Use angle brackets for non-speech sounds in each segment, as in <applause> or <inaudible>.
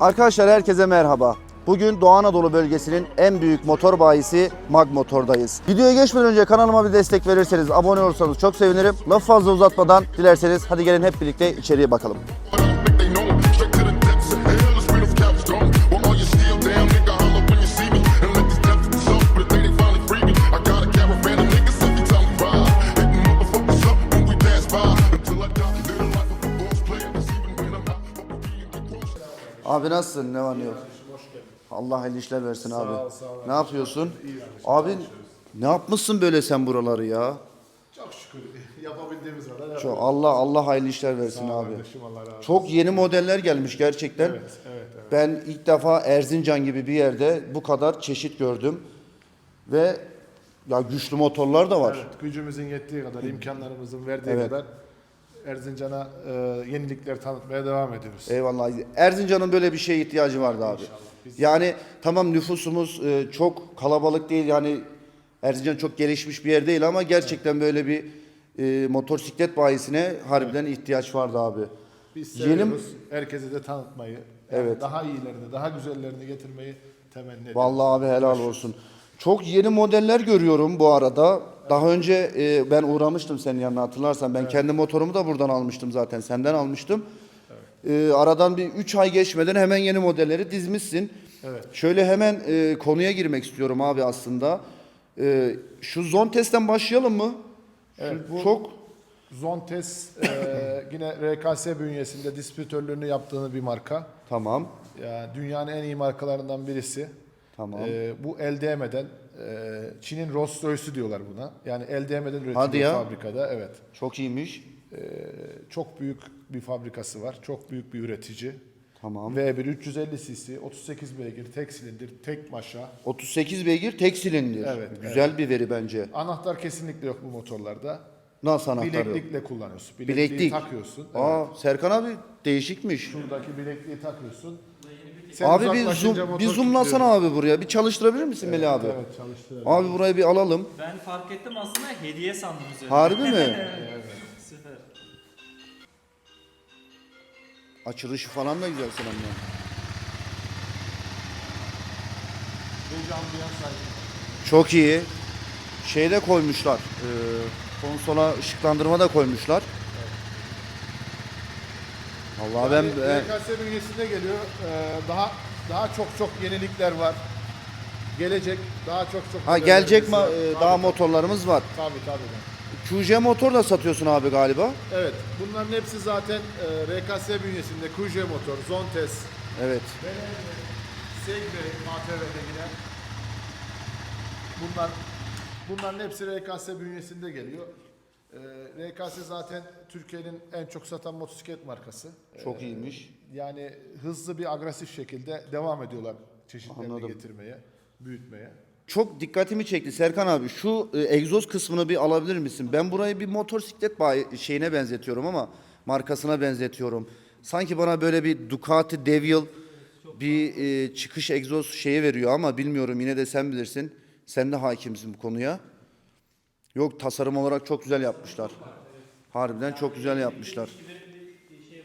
Arkadaşlar herkese merhaba. Bugün Doğu Anadolu bölgesinin en büyük motor bayisi Mag Motor'dayız. Videoya geçmeden önce kanalıma bir destek verirseniz, abone olursanız çok sevinirim. Lafı fazla uzatmadan dilerseniz hadi gelin hep birlikte içeriye bakalım. Abi nasılsın? Ne var ne yok? Allah hayırlı işler versin abi. Ne yapıyorsun? Abi ne yapmışsın böyle sen buraları ya? Çok şükür <laughs> yapabildiğimiz kadar Çok Allah Allah hayırlı işler versin abi. kardeşim Allah razı olsun. Çok yeni modeller gelmiş gerçekten. Evet, evet, evet. Ben ilk defa Erzincan gibi bir yerde bu kadar çeşit gördüm. Ve ya güçlü motorlar da var. Evet, gücümüzün yettiği kadar, imkanlarımızın verdiği Evet. kadar Erzincan'a e, yenilikler tanıtmaya devam ediyoruz. Eyvallah. Erzincan'ın böyle bir şeye ihtiyacı vardı abi. Yani tamam nüfusumuz e, çok kalabalık değil yani Erzincan çok gelişmiş bir yer değil ama gerçekten böyle bir e, motosiklet bayisine harbiden ihtiyaç vardı abi. Biz Yeni seviyoruz. Herkese de tanıtmayı, yani Evet. daha iyilerini, daha güzellerini getirmeyi temenni ediyoruz. Vallahi abi helal olsun. Çok yeni modeller görüyorum bu arada. Daha önce e, ben uğramıştım senin yanına hatırlarsan. Ben kendi motorumu da buradan almıştım zaten. Senden almıştım. E, aradan bir 3 ay geçmeden hemen yeni modelleri dizmişsin. Evet. Şöyle hemen e, konuya girmek istiyorum abi aslında. E, şu Zontes'ten başlayalım mı? Şu Evet, bu- çok Zontes e, <coughs> yine RKS bünyesinde distribütörlüğünü yaptığını bir marka. tamam. Yani dünyanın en iyi markalarından birisi. Tamam. Ee, bu el değmeden e, Çin'in Rolls Royce'u diyorlar buna. Yani el değmeden üretiliyor ya. fabrikada. Evet. Çok iyiymiş. Ee, çok büyük bir fabrikası var. Çok büyük bir üretici. Tamam. V1 350 cc, 38 beygir, tek silindir, tek maşa. 38 beygir tek silindir. Evet, Güzel bir veri bence. Anahtar kesinlikle yok bu motorlarda. Nasıl anahtarı? yok? Bileklikle kullanıyorsun. Bilekliği Bileklik. takıyorsun. Aa Serkan abi değişikmiş. Şuradaki bilekliği takıyorsun. Sen Abi bir uzaklaşınca zoom, motor bir zoomlasana abi buraya. Bir çalıştırabilir misin Melih abi? Evet çalıştırıyorum. Abi burayı bir alalım. Ben fark ettim aslında hediye sandım üzerine. Harbi mi? <laughs> Süper. Açılışı falan da güzel senin ya. Gece ambiyans. Çok iyi. Şeyde koymuşlar. E, konsola ışıklandırma da koymuşlar. Vallahi Yani ben YKS bünyesinde geliyor. Ee, daha daha çok çok yenilikler var. Gelecek daha çok çok ha gelecek var. e, daha tabii. motorlarımız var. Tabii tabii. QC motor da satıyorsun abi galiba. Evet. Bunların hepsi zaten e, RKS bünyesinde. QJ motor, Zontes, Evet. Segway, ATV'de yine. Bunlar bunların hepsi RKS bünyesinde geliyor. Ee, RKS zaten Türkiye'nin en çok satan motosiklet markası. Çok iyiymiş. Yani hızlı bir agresif şekilde devam ediyorlar çeşitlerini Anladım. getirmeye, büyütmeye. Çok dikkatimi çekti Serkan abi. Şu e, egzoz kısmını bir alabilir misin? Ben burayı bir motosiklet bayi şeyine benzetiyorum ama markasına benzetiyorum. Sanki bana böyle bir Ducati Devil bir e, çıkış egzoz şeyi veriyor ama bilmiyorum yine de sen bilirsin. Sen de hakimsin bu konuya. Yok tasarım olarak çok güzel yapmışlar. Harbiden çok güzel yapmışlar. Şey eee,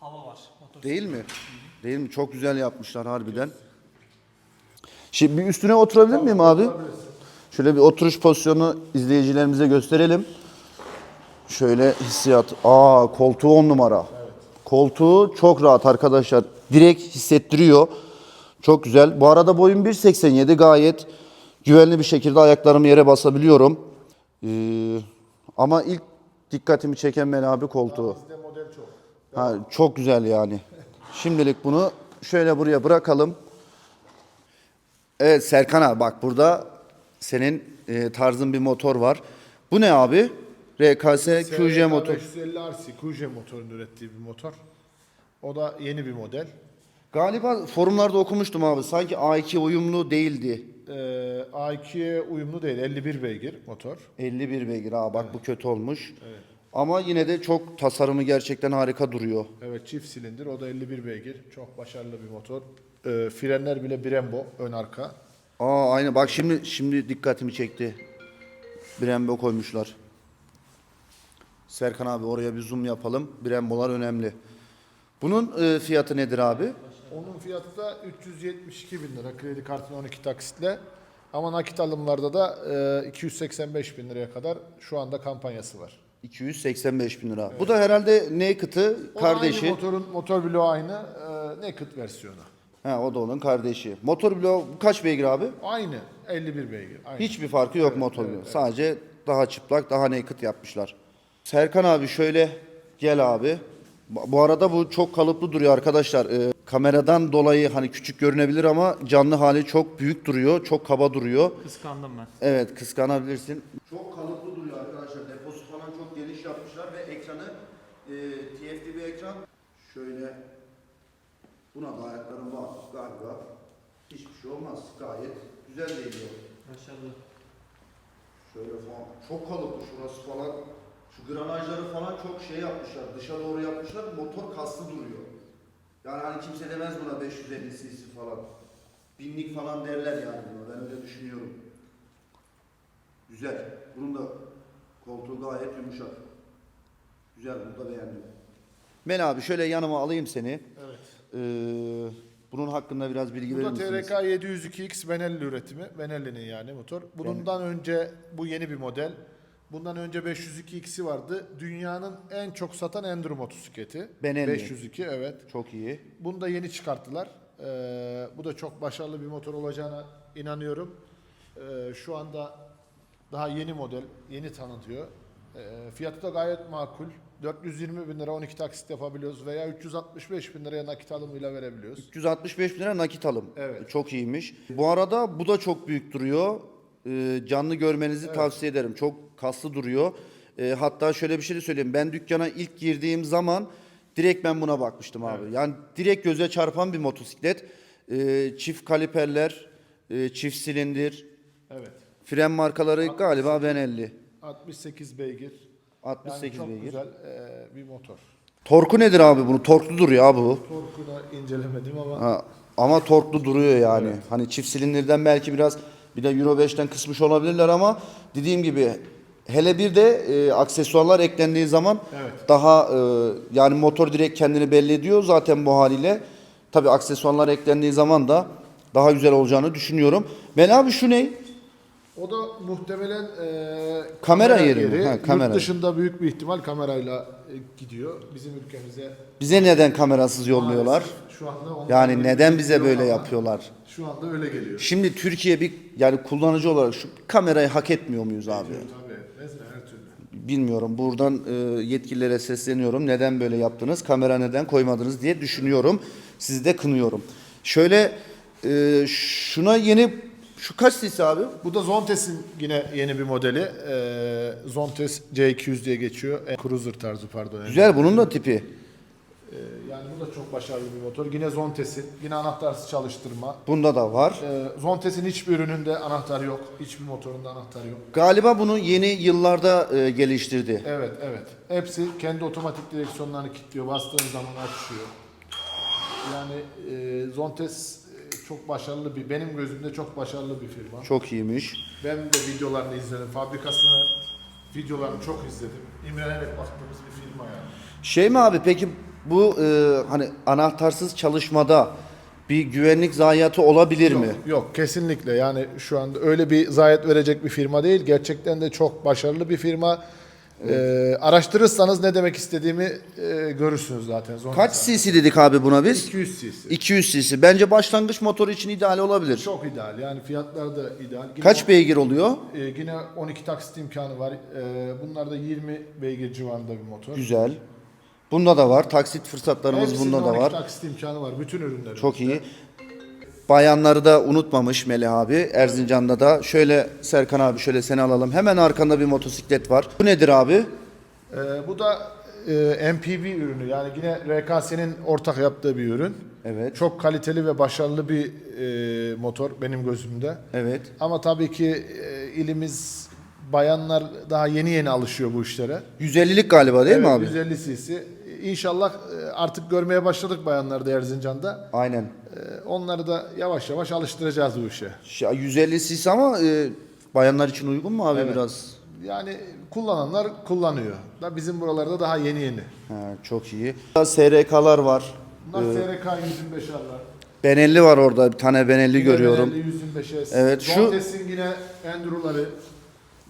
hava var. Değil mi? Değil mi? Çok güzel yapmışlar harbiden. Şimdi bir üstüne oturabilir miyim abi? Şöyle bir oturuş pozisyonu izleyicilerimize gösterelim. Şöyle hissiyat. Aa koltuğu on numara. Koltuğu çok rahat arkadaşlar. Direkt hissettiriyor. Çok güzel. Bu arada boyum 1.87 gayet güvenli bir şekilde ayaklarımı yere basabiliyorum. Ee, ama ilk dikkatimi çeken ben abi koltuğu. Bizde model çok. Ha, çok güzel yani. Şimdilik bunu şöyle buraya bırakalım. Evet Serkan abi bak burada senin e, tarzın bir motor var. Bu ne abi? RKS QJ motor. 550 RC QJ motorun ürettiği bir motor. O da yeni bir model. Galiba forumlarda okumuştum abi. Sanki A2 uyumlu değildi. Ee, A2'ye uyumlu değil. 51 beygir motor. 51 beygir. Aa bak bu kötü olmuş. Ama yine de çok tasarımı gerçekten harika duruyor. Evet çift silindir. O da 51 beygir. Çok başarılı bir motor. E, frenler bile Brembo ön arka. Aa aynı bak şimdi şimdi dikkatimi çekti. Brembo koymuşlar. Serkan abi oraya bir zoom yapalım. Brembolar önemli. Bunun e, fiyatı nedir abi? Onun fiyatı da 372 bin lira kredi kartına 12 taksitle. Ama nakit alımlarda da e, 285 bin liraya kadar şu anda kampanyası var. 285 bin lira. Bu da herhalde Naked'ı O kardeşi. Aynı motorun motor bloğu aynı. E, naked versiyonu. Ha, o da onun kardeşi. Motor bloğu bu kaç beygir abi? Aynı. 51 beygir. Aynı. Hiçbir farkı yok motor bloğu. Sadece daha çıplak, daha naked yapmışlar. Serkan abi şöyle gel abi. Bu bu arada bu çok kalıplı duruyor arkadaşlar. Ee, kameradan dolayı hani küçük görünebilir ama canlı hali çok büyük duruyor. Çok kaba duruyor. Kıskandım ben. Evet kıskanabilirsin. Çok kalıplı duruyor arkadaşlar. Deposu falan çok geniş yapmışlar ve ekranı e, TFT bir ekran. Şöyle buna da ayaklarım var galiba. Hiçbir şey olmaz. Gayet güzel geliyor. Başarılı. Şöyle falan. Çok kalıplı şurası falan. Şu granajları falan çok şey yapmışlar. Dışa doğru yapmışlar. Motor kaslı duruyor. Yani hani kimse demez buna 550 cc falan. Binlik falan derler yani buna. Ben öyle düşünüyorum. Güzel. Bunun da koltuğu gayet yumuşak. Güzel. Bunu da beğendim. Ben abi şöyle yanıma alayım seni. Evet. Ee, bunun hakkında biraz bilgi Bu verir da misiniz? TRK 702X Benelli üretimi. Benelli'nin yani motor. Bundan önce bu yeni bir model. Bundan önce 502X'i vardı. Dünyanın en çok satan enduro motosikleti. Benelli. 502 evet. Çok iyi. Bunu da yeni çıkarttılar. Ee, bu da çok başarılı bir motor olacağına inanıyorum. Ee, şu anda daha yeni model, yeni tanıtıyor. Ee, fiyatı da gayet makul. 420 bin lira 12 taksit yapabiliyoruz veya 365 bin liraya nakit alımıyla verebiliyoruz. 365 bin lira nakit alım. Evet. Çok iyiymiş. Bu arada bu da çok büyük duruyor. Ee, canlı görmenizi tavsiye ederim. Çok kaslı duruyor. Ee, hatta şöyle bir şey de söyleyeyim. Ben dükkana ilk girdiğim zaman direkt ben buna bakmıştım abi. Yani direkt göze çarpan bir motosiklet. Ee, çift kaliperler, e, çift silindir, Evet. fren markaları galiba Benelli. 68 beygir. 68 yani çok beygir. güzel e, bir motor. Torku nedir abi bunu? Torklu duruyor abi bu. Torkunu incelemedim ama Ha, ama torklu duruyor yani. Hani çift silindirden belki biraz bir de Euro 5'ten kısmış olabilirler ama dediğim gibi hele bir de e, aksesuarlar eklendiği zaman Evet. daha e, yani motor direkt kendini belli ediyor zaten bu haliyle. Tabi aksesuarlar eklendiği zaman da daha güzel olacağını düşünüyorum. Ben abi şu ne? O da muhtemelen e, Kamera yeri mi? Ha, kamera. Yurt dışında büyük bir ihtimal kamerayla e, gidiyor. Bizim ülkemize Bize neden kamerasız yolluyorlar? maalesef şu anda Yani neden bize böyle yapıyorlar? Şu anda öyle geliyor. Şimdi Türkiye bir yani kullanıcı olarak şu kamerayı hak etmiyor muyuz abi? Tabii her türlü. Bilmiyorum. Buradan e, yetkililere sesleniyorum. Neden böyle yaptınız? Kamera neden koymadınız diye düşünüyorum. Sizi de kınıyorum. Şöyle e, şuna yeni şu kaç cc abi? Bu da Zontes'in yine yeni bir modeli. E, Zontes C200 diye geçiyor. E, cruiser tarzı pardon. yani. Güzel bunun da tipi. E, yani bu da çok başarılı bir motor. Yine Zontes'in. Yine anahtarsız çalıştırma. Bunda da var. E, Zontes'in hiçbir ürününde anahtar yok. Hiçbir motorunda anahtar yok. Galiba bunu yeni yıllarda e, geliştirdi. Evet, evet. Hepsi kendi otomatik direksiyonlarını kilitliyor. Bastığın zaman açıyor. Yani e, Zontes çok başarılı bir, benim gözümde çok başarılı bir firma. Çok iyiymiş. Ben de videolarını izledim. Fabrikasını, videolarını çok izledim. İmrenerek baktığımız bir firma yani. Şey mi abi peki bu e, hani anahtarsız çalışmada bir güvenlik zayiatı olabilir mi? Yok, yok kesinlikle yani şu anda öyle bir zayiat verecek bir firma değil. Gerçekten de çok başarılı bir firma. Ee, araştırırsanız ne demek istediğimi e, görürsünüz zaten. Zontes Kaç cc dedik abi buna biz? 200 cc. 200 cc. Bence başlangıç motoru için ideal olabilir. Çok ideal. Yani fiyatlar da ideal. Yine Kaç beygir oluyor? e, yine 12 taksit imkanı var. E, bunlar da 20 beygir civarında bir motor. Güzel. Bunda da var. Taksit fırsatlarımız Hepsinin bunda da 12 var. taksit imkanı var. Bütün ürünlerin. Çok iyi. Bayanları da unutmamış Melih abi. Erzincan'da da. Şöyle Serkan abi şöyle seni alalım. Hemen arkanda bir motosiklet var. Bu nedir abi? E, bu da e, MPV ürünü. Yani yine RKS'nin ortak yaptığı bir ürün. Evet. Çok kaliteli ve başarılı bir e, motor benim gözümde. Evet. Ama tabii ki e, ilimiz bayanlar daha yeni yeni alışıyor bu işlere. 150'lik galiba değil mi abi? 150 cc. İnşallah e, artık görmeye başladık bayanlar da Erzincan'da. Aynen. E, onları da yavaş yavaş alıştıracağız bu işe. Şu 150 cc ama e, bayanlar için uygun mu abi biraz? Yani kullananlar kullanıyor. Da bizim buralarda daha yeni yeni. Ha, çok iyi. SRK'lar var. Bunlar SRK 125'ler. Benelli var orada. Bir tane Benelli görüyorum. 125'e. Evet, şu- Zontes'in yine Enduro'ları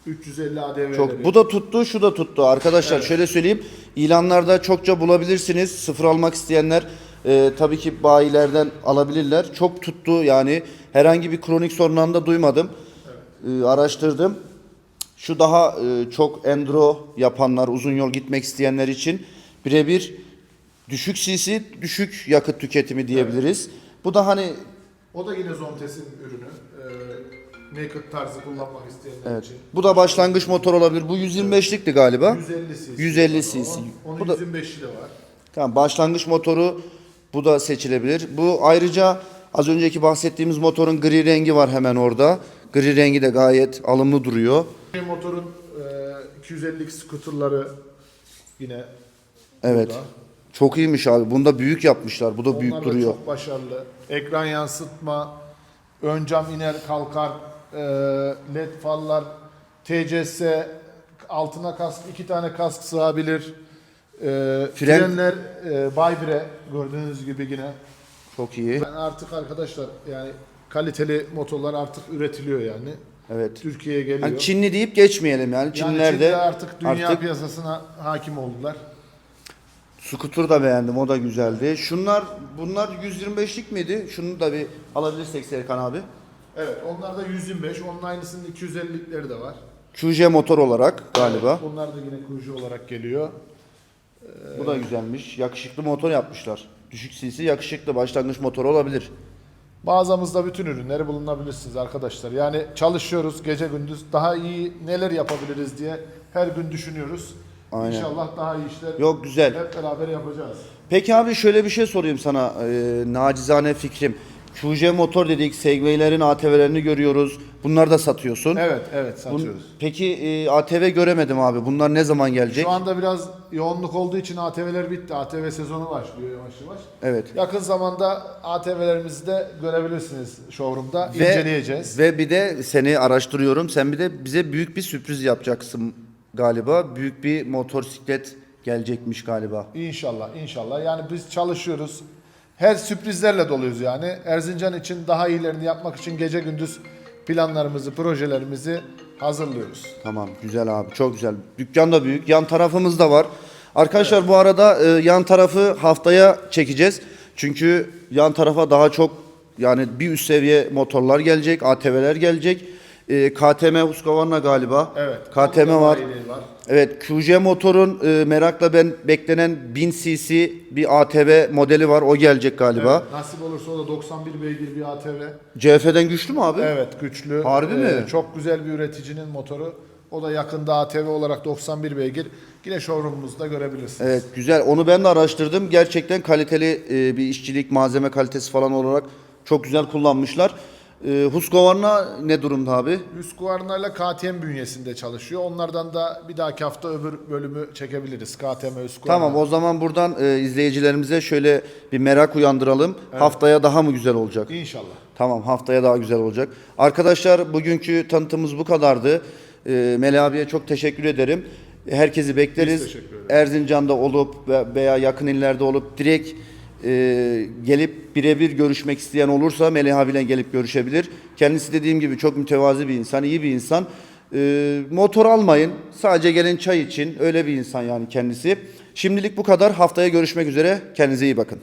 350 ADV'leri. Çok. Bu da tuttu, şu da tuttu. Arkadaşlar şöyle söyleyeyim. ilanlarda çokça bulabilirsiniz. Sıfır almak isteyenler e, tabii ki bayilerden alabilirler. Çok tuttu yani. Herhangi bir kronik sorunlarını da duymadım. E, araştırdım. Şu daha e, çok enduro yapanlar, uzun yol gitmek isteyenler için birebir düşük cc, düşük yakıt tüketimi diyebiliriz. Bu da hani O da yine Zontes'in ürünü. Ee, naked tarzı kullanmak isteyenler evet. için. Bu da başlangıç motor olabilir. Bu 125'likti galiba. 150 cc. 150 cc. Onun Bu da 125'i de var. Tamam başlangıç motoru bu da seçilebilir. Bu ayrıca az önceki bahsettiğimiz motorun gri rengi var hemen orada. Gri rengi de gayet alımlı duruyor. Bir motorun e, 250'lik scooterları yine Evet. burada. Çok iyiymiş abi. Bunda büyük yapmışlar. Bu da büyük Onlar da duruyor. çok başarılı. Ekran yansıtma, ön cam iner kalkar, e, led farlar, TCS, altına kask, iki tane kask sığabilir. E, Fren- Frenler e, Vibra gördüğünüz gibi yine. Çok iyi. Ben artık arkadaşlar yani kaliteli motorlar artık üretiliyor yani. Evet. Türkiye'ye geliyor. Hani Çinli deyip geçmeyelim yani. yani Çinliler Çin'de de artık dünya artık piyasasına hakim oldular. Scooter da beğendim. O da güzeldi. Şunlar bunlar 125'lik miydi? Şunu da bir alabilirsek Serkan abi. Evet onlar da 125, onun aynısının 250'likleri de var. QJ motor olarak galiba. Bunlar da yine kurucu olarak geliyor. Bu da güzelmiş. Yakışıklı motor yapmışlar. Düşük cc yakışıklı başlangıç motoru olabilir. Mağazamızda bütün ürünleri bulunabilirsiniz arkadaşlar. Yani çalışıyoruz gece gündüz daha iyi neler yapabiliriz diye her gün düşünüyoruz. Aynen. İnşallah daha iyi işler Yok güzel. hep beraber yapacağız. Peki abi şöyle bir şey sorayım sana. Ee, nacizane fikrim. QJ motor dedik. Segway'lerin ATV'lerini görüyoruz. Bunları da satıyorsun. Evet, evet Bun- satıyoruz. Peki e, ATV göremedim abi. Bunlar ne zaman gelecek? Şu anda biraz yoğunluk olduğu için ATV'ler bitti. ATV sezonu başlıyor yavaş yavaş. Evet. Yakın zamanda ATV'lerimizi de görebilirsiniz showroom'da. Ve- inceleyeceğiz. Ve bir de seni araştırıyorum. Sen bir de bize büyük bir sürpriz yapacaksın galiba. Büyük bir motosiklet gelecekmiş galiba. İnşallah, inşallah. Yani biz çalışıyoruz. Her sürprizlerle doluyuz yani. Erzincan için daha iyilerini yapmak için gece gündüz planlarımızı, projelerimizi hazırlıyoruz. Tamam güzel abi çok güzel. Dükkan da büyük. Yan tarafımız da var. Arkadaşlar bu arada e, yan tarafı haftaya çekeceğiz. Çünkü yan tarafa daha çok yani bir üst seviye motorlar gelecek, ATV'ler gelecek. E, KTM Husqvarna galiba. Evet. KTM var. var. Evet QJ motorun e, merakla ben beklenen 1000 cc bir ATV modeli var. O gelecek galiba. Evet, nasip olursa o da 91 beygir bir ATV. CF'den güçlü mü abi? Evet, güçlü. Harbi mi? Çok güzel bir üreticinin motoru. O da yakında ATV olarak 91 beygir. Yine showroom'umuzda görebilirsiniz. Evet güzel. Onu ben de araştırdım. Gerçekten kaliteli e, bir işçilik, malzeme kalitesi falan olarak çok güzel kullanmışlar. E, Husqvarna ne durumda abi? Husqvarna ile KTM bünyesinde çalışıyor. Onlardan da bir dahaki hafta öbür bölümü çekebiliriz. KTM Husqvarna. Tamam o zaman buradan e, izleyicilerimize şöyle bir merak uyandıralım. Haftaya daha mı güzel olacak? İnşallah. Tamam haftaya daha güzel olacak. Arkadaşlar bugünkü tanıtımımız bu kadardı. E, Melih abiye çok teşekkür ederim. Herkesi bekleriz. Erzincan'da olup ve- veya yakın illerde olup direkt e, gelip birebir görüşmek isteyen olursa Melih abiyle gelip görüşebilir. Kendisi dediğim gibi çok mütevazi bir insan, iyi bir insan. E, motor almayın. Sadece gelin çay için. Öyle bir insan yani kendisi. Şimdilik bu kadar. Haftaya görüşmek üzere. Kendinize iyi bakın.